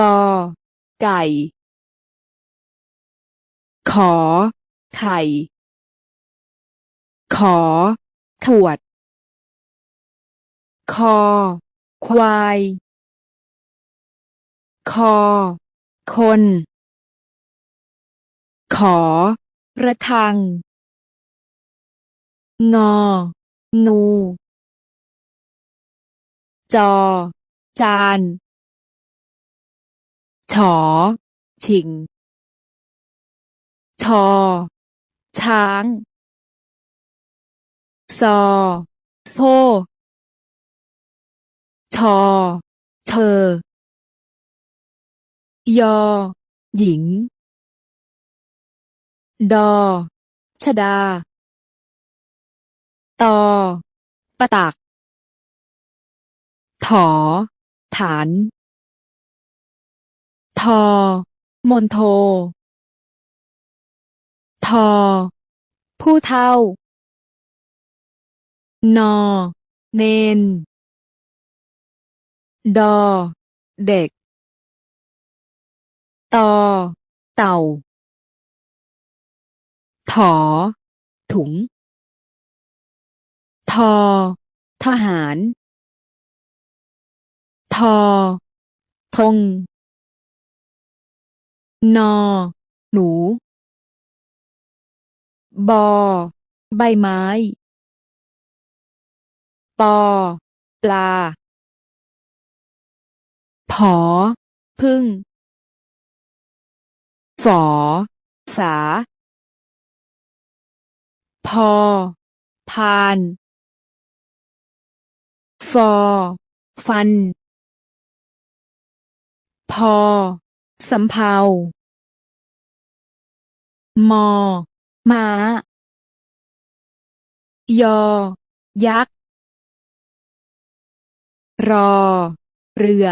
กอ ไก่ ขอ ไข่ ขอ ขวด คอ ควาย คอ คน ขอ ระฆัง งอ งู จอ จาน ฉอ ชิง ชอ ช้าง ซอ โซ ชอ เชอยอ หญิง ดอ ชดา ตอ ประตัก ถอ ฐาน ทอ มนโท ทอ ผู้เท่า นอ เนน ดอ เด็ก ตอ เต่า ถอ ถุง ทอ ทหาร ทอธง นอ หนู บอ ใบไม้ ปอ ปลา ผอ พึ่ง ฝอฝาพอ พาน ฟอ ฟัน พอ สำเภามอม้ายอ ยักษ์ รอ เรือ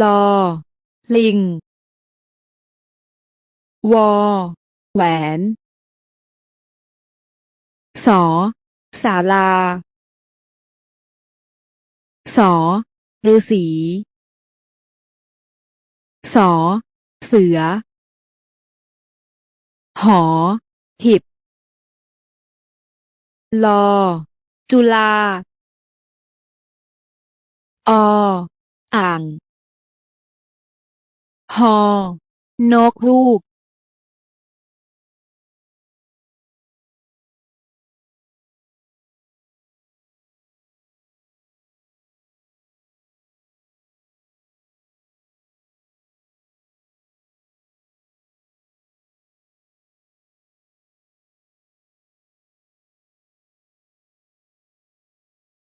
ลอ ลิง วอ แหวน สอ ศาลา สอฤาษี สอ เสือ หอ หิบ ลอ จุลา อ อ่าง หอ นกฮูก